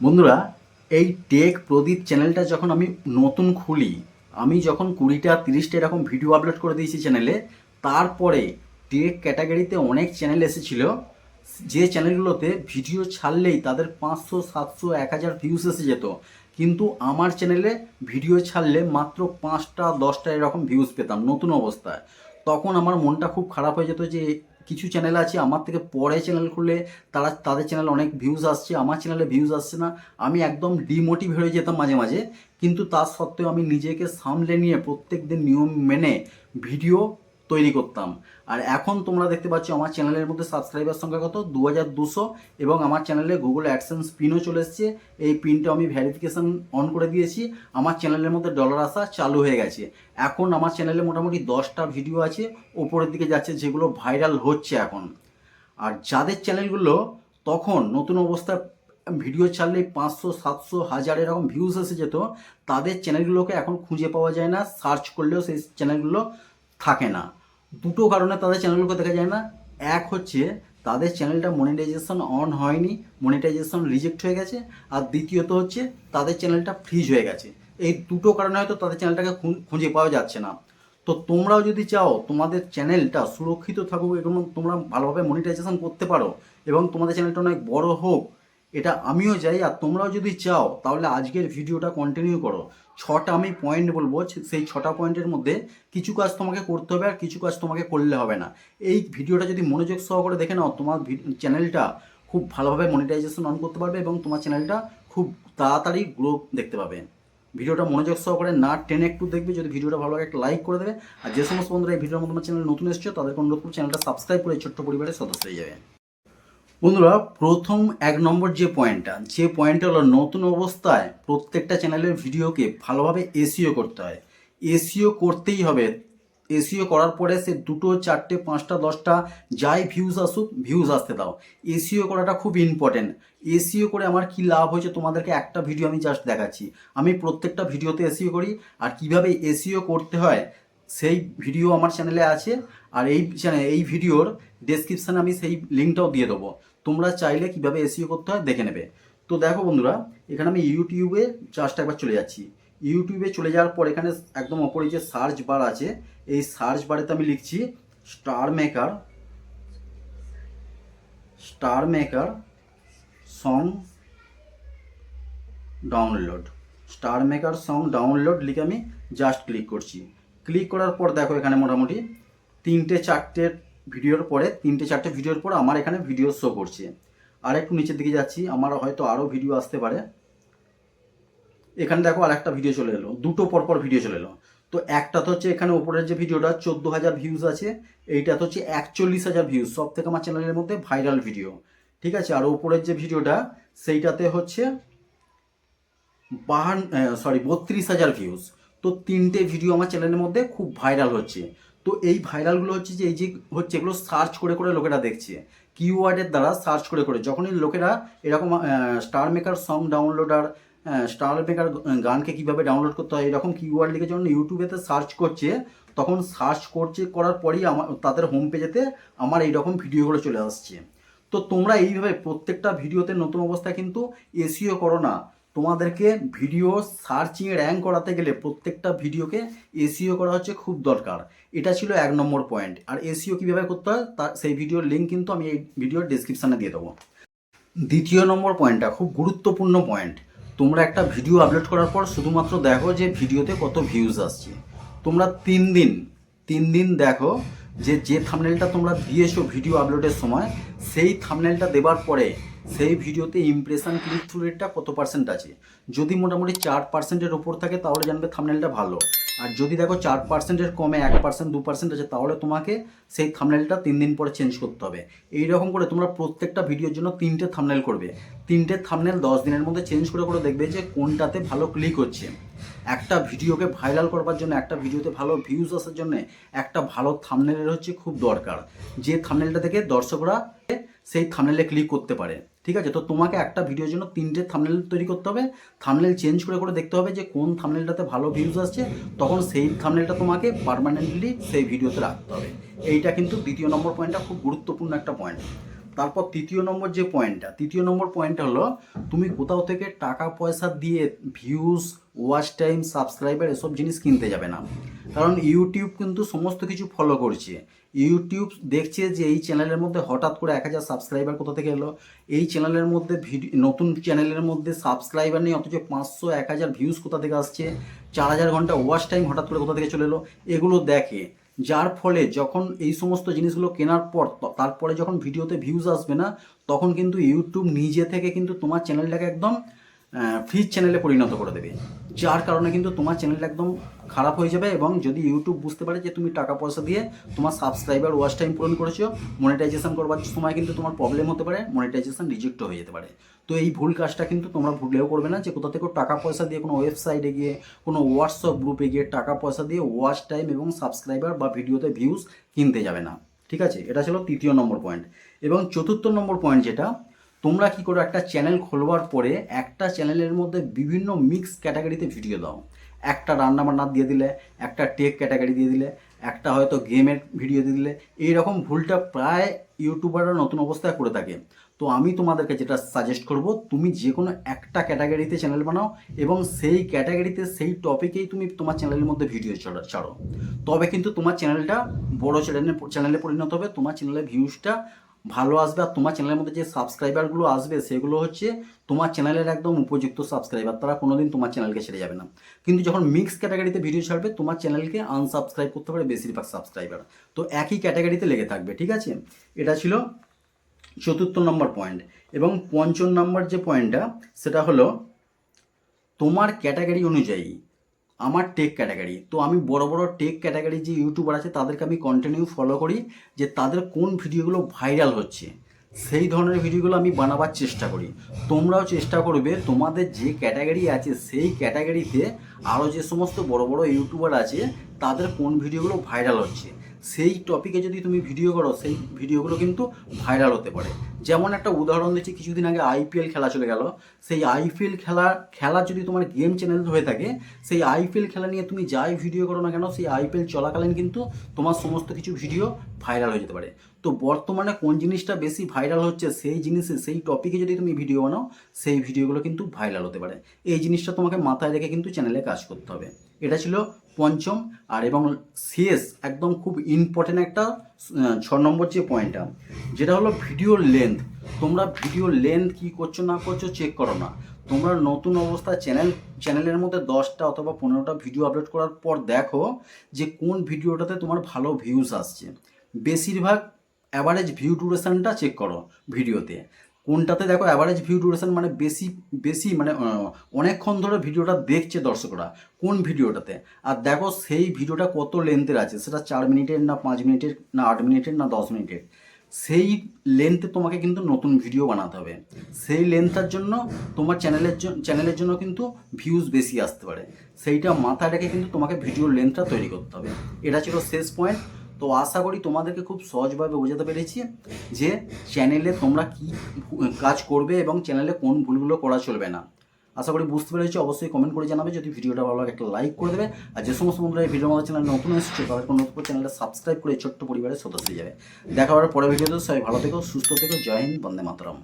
বন্ধুরা, এই টেক প্রদীপ চ্যানেলটা যখন আমি নতুন খুলি, আমি যখন কুড়িটা, তিরিশটা এরকম ভিডিও আপলোড করে দিয়েছি চ্যানেলে তারপরে টেক ক্যাটাগরিতে অনেক চ্যানেল এসেছিল। যে চ্যানেলগুলোতে ভিডিও ছাড়লেই তাদের পাঁচশো, সাতশো, এক হাজার ভিউস এসে যেত। কিন্তু আমার চ্যানেলে ভিডিও ছাড়লে মাত্র পাঁচটা, দশটা এরকম ভিউজ পেতাম নতুন অবস্থায়। তখন আমার মনটা খুব খারাপ হয়ে যেত যে কিছু চ্যানেল আছে, আমার থেকে পরে চ্যানেল খুললে তারা, তাদের চ্যানেল অনেক ভিউজ আসছে, আমার চ্যানেলে ভিউজ আসছে না। আমি একদম ডিমোটিভ হয়ে যেতাম মাঝে মাঝে। কিন্তু তার সত্ত্বেও আমি নিজেকে সামলে নিয়ে প্রত্যেক দিন নিয়ম মেনে ভিডিও তৈরি করতাম। আর এখন তোমরা দেখতে পাচ্ছ আমার চ্যানেলের মধ্যে সাবস্ক্রাইবার সংখ্যা কত? দু হাজার দুশো এবং আমার চ্যানেলে গুগল অ্যাডসেন্স পিনও চলে এসছে। এই পিনটা আমি ভ্যারিফিকেশন অন করে দিয়েছি। আমার চ্যানেলের মধ্যে ডলার আসা চালু হয়ে গেছে। এখন আমার চ্যানেলে মোটামুটি দশটা ভিডিও আছে। ওপরের দিকে যাচ্ছে যেগুলো ভাইরাল হচ্ছে এখন। আর যাদের চ্যানেলগুলো তখন নতুন অবস্থায় ভিডিও ছাড়লে পাঁচশো, সাতশো, হাজার এরকম ভিউজ এসে যেত, তাদের চ্যানেলগুলোকে এখন খুঁজে পাওয়া যায় না। সার্চ করলেও সেই চ্যানেলগুলো থাকে না। দুটো কারণে তাদের চ্যানেলগুলোকে দেখা যায় না। এক হচ্ছে, তাদের চ্যানেলটা মনিটাইজেশন অন হয়নি মনিটাইজেশন রিজেক্ট হয়ে গেছে। আর দ্বিতীয়ত হচ্ছে, তাদের চ্যানেলটা ফ্রিজ হয়ে গেছে। এই দুটো কারণে হয়তো তাদের চ্যানেলটাকে খুঁজে পাওয়া যাচ্ছে না। তো তোমরাও যদি চাও, তোমাদের চ্যানেলটা সুরক্ষিত থাকুক এবং তোমরা ভালোভাবে মনিটাইজেশন করতে পারো এবং তোমাদের চ্যানেলটা অনেক বড় হোক, এটা আমিও চাই। আর তোমরাও যদি চাও, তাহলে আজকের ভিডিওটা কন্টিনিউ করো। ছটা আমি পয়েন্ট বলব সেই ছটা পয়েন্টের মধ্যে কিছু কাজ তোমাকে করতে হবে আর কিছু কাজ তোমাকে করলে হবে না। এই ভিডিওটা যদি মনোযোগ সহকারে দেখে নাও, তোমার চ্যানেলটা খুব ভালোভাবে মনিটাইজেশন অন করতে পারবে এবং তোমার চ্যানেলটা খুব তাড়াতাড়ি গ্রো দেখতে পাবে। ভিডিওটা মনোযোগ সহকারে না টেনে একটু দেখবে, যদি ভিডিওটা ভালো লাগে একটা লাইক করে দেবে। আর যে সমস্ত বন্ধুরা এই ভিডিওর মধ্যে আমার চ্যানেল নতুন এসছো, তাদেরকে অনুরোধ করব চ্যানেলটা সাবস্ক্রাইব করে ছোট্ট পরিবারের সদস্য হয়ে যাবে। বন্ধুরা, প্রথম এক নম্বর যে পয়েন্টটা যে পয়েন্টটা হলো নতুন অবস্থায় প্রত্যেকটা চ্যানেলের ভিডিওকে ভালোভাবে এসিও করতে হয়। এসিও করতেই হবে। এসিও করার পরে সে দুটো, চারটে, পাঁচটা, দশটা, যাই ভিউজ আসুক ভিউজ আসতে দাও। এসিও করাটা খুব ইম্পর্টেন্ট এসিও করে আমার কি লাভ হয়েছে তোমাদেরকে একটা ভিডিও আমি জাস্ট দেখাচ্ছি। আমি প্রত্যেকটা ভিডিওতে এসিও করি, আর কীভাবে এসিও করতে হয়, সেই ভিডিও আমার চ্যানেলে আছে। আর এই চ্যানেল এই ভিডিওর ডেসক্রিপশানে আমি সেই লিঙ্কটাও দিয়ে দেবো। তোমরা চাইলে কীভাবে এসিও করতে হয় দেখে নেবে। তো দেখো বন্ধুরা, এখানে আমি ইউটিউবে জাস্ট একবার চলে যাচ্ছি। ইউটিউবে চলে যাওয়ার পর এখানে একদম ওপরে যে সার্চ বার আছে, এই সার্চ বারেতে আমি লিখছি star maker star maker song download star maker song download লিখে আমি জাস্ট ক্লিক করছি। ক্লিক করার পর দেখো এখানে মোটামুটি তিনটে চারটে ভিডিওর পরে, তিনটে চারটে ভিডিওর পর আমার এখানে ভিডিও শো করছে। আর একটু নিচের দিকে যাচ্ছি, আমার হয়তো আরও ভিডিও আসতে পারে। এখানে দেখো আর একটা ভিডিও চলে এলো, দুটো পরপর ভিডিও চলে এলো। তো একটা তো হচ্ছে এখানে ওপরের যে ভিডিওটা চোদ্দ হাজার ভিউজ আছে, এইটা তো হচ্ছে একচল্লিশ হাজার ভিউজ সব থেকে আমার চ্যানেলের মধ্যে ভাইরাল ভিডিও ঠিক আছে, আর ওপরের যে ভিডিওটা সেইটাতে হচ্ছে বাহান সরি বত্রিশ হাজার ভিউজ তো তিনটে ভিডিও আমার চ্যানেলের মধ্যে খুব ভাইরাল হচ্ছে। তো এই ভাইরালগুলো হচ্ছে যে, এই যে হচ্ছে এগুলো সার্চ করে করে লোকেরা দেখছে। কিওয়ার্ডের দ্বারা সার্চ করে করে। যখনই লোকেরা এরকম star maker song downloader star maker গানকে কীভাবে ডাউনলোড করতে হয়, এরকম কিওয়ার্ড লিখে যখন ইউটিউবেতে সার্চ করছে, তখন সার্চ করছে, করার পরেই আমার তাদের হোম পেজেতে আমার এইরকম ভিডিওগুলো চলে আসছে। তো তোমরা এইভাবে প্রত্যেকটা ভিডিওতে নতুন অবস্থায় কিন্তু এসিও করো না। তোমাদেরকে ভিডিও সার্চিংয়ে র্যাঙ্ক করাতে গেলে প্রত্যেকটা ভিডিওকে এসিও করা হচ্ছে খুব দরকার। এটা ছিল এক নম্বর পয়েন্ট আর এসিও কীভাবে করতে হয় তার সেই ভিডিওর লিঙ্ক কিন্তু আমি এই ভিডিওর ডিসক্রিপশানে দিয়ে দেবো। দ্বিতীয় নম্বর পয়েন্টটা খুব গুরুত্বপূর্ণ পয়েন্ট তোমরা একটা ভিডিও আপলোড করার পর শুধুমাত্র দেখো যে ভিডিওতে কত ভিউজ আসছে। তোমরা তিন দিন তিন দিন দেখো যে যে থামনেলটা তোমরা দিয়েছ ভিডিও আপলোডের সময়, সেই থামনেলটা দেবার পরে সেই ভিডিওতে ইমপ্রেশন ক্লিক থ্রু রেটটা কত পার্সেন্ট আছে? যদি মোটামুটি চার পার্সেন্টের ওপর থাকে, তাহলে জানবে থামনেলটা ভালো। আর যদি দেখো চার পার্সেন্টের কমে এক পার্সেন্ট দু পার্সেন্ট আছে, তাহলে তোমাকে সেই থামনেলটা তিন দিন পরে চেঞ্জ করতে হবে। এই রকম করে তোমরা প্রত্যেকটা ভিডিওর জন্য তিনটে থামনেল করবে। তিনটে থামনেল দশ দিনের মধ্যে চেঞ্জ করে করে দেখবে যে কোনটাতে ভালো ক্লিক হচ্ছে। একটা ভিডিওকে ভাইরাল করবার জন্য, একটা ভিডিওতে ভালো ভিউজ আসার জন্য, একটা ভালো থামনেলের হচ্ছে খুব দরকার। যে থামনেলটা থেকে দর্শকরা সেই থামনেলে ক্লিক করতে পারে। ঠিক আছে? তো তোমাকে একটা ভিডিওর জন্য তিনটে থামনেল তৈরি করতে হবে। থামনেল চেঞ্জ করে করে দেখতে হবে যে কোন থামনেলটাতে ভালো ভিউজ আসছে। তখন সেই থামনেলটা তোমাকে পারমানেন্টলি সেই ভিডিওতে রাখতে হবে। এইটা কিন্তু দ্বিতীয় নম্বর পয়েন্টটা খুব গুরুত্বপূর্ণ একটা পয়েন্ট তারপর তৃতীয় নম্বর যে পয়েন্টটা তৃতীয় নম্বর পয়েন্ট হলো, তুমি কোথাও থেকে টাকা পয়সা দিয়ে ভিউজ ওয়াচ টাইম সাবস্ক্রাইবার এসব জিনিস কিনতে যাবে না। কারণ ইউটিউব কিন্তু সমস্ত কিছু ফলো করছে। ইউটিউব দেখছে যে এই চ্যানেলের মধ্যে হঠাৎ করে এক হাজার সাবস্ক্রাইবার কোথা থেকে এলো? এই চ্যানেলের মধ্যে ভিডিও নতুন চ্যানেলের মধ্যে সাবস্ক্রাইবার নেই, অথচ পাঁচশো, এক হাজার ভিউজ কোথা থেকে আসছে? চার হাজার ঘণ্টা ওয়াচ টাইম হঠাৎ করে কোথা থেকে চলে এলো? এগুলো দেখে। যার ফলে যখন এই সমস্ত জিনিসগুলো কেনার পর তারপরে যখন ভিডিওতে ভিউজ আসবে না, তখন কিন্তু ইউটিউব নিজে থেকে কিন্তু তোমার চ্যানেলটাকে একদম ফ্রি চ্যানেলে পরিণত করে দেবে। যার কারণে কিন্তু তোমার চ্যানেল একদম খারাপ হয়ে যাবে এবং যদি ইউটিউব বুঝতে পারে যে তুমি টাকা পয়সা দিয়ে তোমার সাবস্ক্রাইবার ওয়াচ টাইম পূরণ করেছ মনিটাইজেশন করবার সময় কিন্তু তোমার প্রবলেম হতে পারে মনিটাইজেশন রিজেক্ট হয়ে যেতে পারে। তো এই ভুল কাজটা কিন্তু তোমরা ভুলেও করবে না যে কোথা থেকে টাকা পয়সা দিয়ে কোনো ওয়েবসাইটে গিয়ে, কোনো হোয়াটসঅ্যাপ গ্রুপে গিয়ে টাকা পয়সা দিয়ে ওয়াচ টাইম এবং সাবস্ক্রাইবার বা ভিডিওতে ভিউজ কিনতে যাবে না। ঠিক আছে? এটা ছিল তৃতীয় নম্বর পয়েন্ট এবং চতুর্থ নম্বর পয়েন্ট যেটা তোমরা কি করো, একটা চ্যানেল খোলবার পরে একটা চ্যানেলের মধ্যে বিভিন্ন মিক্স ক্যাটাগরিতে ভিডিও দাও। একটা রান্না বান্না দিয়ে দিলে, একটা টেক ক্যাটাগরি দিয়ে দিলে, একটা হয়তো গেমের ভিডিও দিয়ে দিলে। এইরকম ভুলটা প্রায় ইউটিউবাররা নতুন অবস্থায় করে থাকে। তো আমি তোমাদেরকে যেটা সাজেস্ট করব, তুমি যে কোনো একটা ক্যাটাগরিতে চ্যানেল বানাও এবং সেই ক্যাটাগরিতে সেই টপিকেই তুমি তোমার চ্যানেলের মধ্যে ভিডিও ছাড়ো তবে কিন্তু তোমার চ্যানেলটা বড় চ্যানেলে চ্যানেলে পরিণত হবে, তোমার চ্যানেলের ভিউজটা ভালো আসবে আর তোমার চ্যানেলের মধ্যে যে সাবস্ক্রাইবারগুলো আসবে, সেগুলো হচ্ছে তোমার চ্যানেলের একদম উপযুক্ত সাবস্ক্রাইবার তারা কোনোদিন তোমার চ্যানেলকে ছেড়ে যাবে না। কিন্তু যখন মিক্স ক্যাটাগরিতে ভিডিও ছাড়বে, তোমার চ্যানেলকে আনসাবস্ক্রাইব করতে পারে বেশিরভাগ সাবস্ক্রাইবার তো একই ক্যাটাগরিতে লেগে থাকবে, ঠিক আছে? এটা ছিল চতুর্থ নম্বর পয়েন্ট এবং পঞ্চম নম্বর যে পয়েন্টটা সেটা হলো তোমার ক্যাটাগরি অনুযায়ী আমার টেক ক্যাটাগরি তো আমি বড় বড় টেক ক্যাটাগরি যে ইউটিউবার আছে, তাদেরকে আমি কন্টিনিউ ফলো করি যে তাদের কোন ভিডিওগুলো ভাইরাল হচ্ছে। সেই ধরনের ভিডিওগুলো আমি বানাবার চেষ্টা করি। তোমরাও চেষ্টা করবে, তোমাদের যে ক্যাটাগরি আছে, সেই ক্যাটাগরিতে আরও যে সমস্ত বড় বড় ইউটিউবার আছে, তাদের কোন ভিডিওগুলো ভাইরাল হচ্ছে। সেই টপিকে যদি তুমি ভিডিও করো, সেই ভিডিওগুলো কিন্তু ভাইরাল হতে পারে। যেমন একটা উদাহরণ দিচ্ছি, কিছুদিন আগে আইপিএল খেলা চলে গেল। সেই আইপিএল খেলা খেলা যদি তোমার গেম চ্যানেল হয়ে থাকে, সেই আইপিএল খেলা নিয়ে তুমি যাই ভিডিও করো না কেন, সেই আইপিএল চলাকালীন কিন্তু তোমার সমস্ত কিছু ভিডিও ভাইরাল হয়ে যেতে পারে। তো বর্তমানে কোন জিনিসটা বেশি ভাইরাল হচ্ছে, সেই জিনিসে, সেই টপিকে যদি তুমি ভিডিও বানাও, সেই ভিডিওগুলো কিন্তু ভাইরাল হতে পারে। এই জিনিসটা তোমাকে মাথায় রেখে কিন্তু চ্যানেলে কাজ করতে হবে। এটা ছিল পঞ্চম আর এবং শেষ একদম খুব ইম্পর্টেন্ট একটা ছ নম্বর যে পয়েন্টটা যেটা হলো ভিডিওর লেন্থ তোমরা ভিডিওর লেন্থ কী করছ না করছ চেক করো না। তোমরা নতুন অবস্থায় চ্যানেল চ্যানেলের মধ্যে দশটা অথবা পনেরোটা ভিডিও আপলোড করার পর দেখো যে কোন ভিডিওটাতে তোমার ভালো ভিউজ আসছে। বেশিরভাগ অ্যাভারেজ ভিউ ডিউরেশনটা চেক করো ভিডিওতে কোনটাতে দেখো অ্যাভারেজ ভিউ ডিউরেশন মানে বেশি বেশি মানে অনেকক্ষণ ধরে ভিডিওটা দেখছে দর্শকরা, কোন ভিডিওটাতে? আর দেখো সেই ভিডিওটা কত লেন্থের আছে? সেটা চার মিনিটের না পাঁচ মিনিটের, না আট মিনিটের না দশ মিনিটের? সেই লেন্থে তোমাকে কিন্তু নতুন ভিডিও বানাতে হবে। সেই লেন্থটার জন্য তোমার চ্যানেলের জন্য চ্যানেলের জন্য কিন্তু ভিউজ বেশি আসতে পারে। সেইটা মাথায় রেখে কিন্তু তোমাকে ভিডিও লেন্থটা তৈরি করতে হবে। এটা ছিল শেষ পয়েন্ট তো আশা করি তোমাদেরকে খুব সহজভাবে বোঝাতে পেরেছি যে চ্যানেলে তোমরা কি কাজ করবে এবং চ্যানেলে কোন ভুলগুলো করা চলবে না। আশা করি বুঝতে পেরেছি, অবশ্যই কমেন্ট করে জানাবে। যদি ভিডিওটা ভালো লাগে, একটা লাইক করে দেবে। আর যে সমস্ত বন্ধুরা এই ভিডিও আমাদের চ্যানেল নতুন এসেছে তাদের কোনো নতুন চ্যানেলটা সাবস্ক্রাইব করে ছোট্ট পরিবারের সদস্য যাবে। দেখা হবে পরের ভিডিওতে, সবাই ভালো থেকো, সুস্থ থেকো, জয় হিন্দ, বন্দে মাতরম।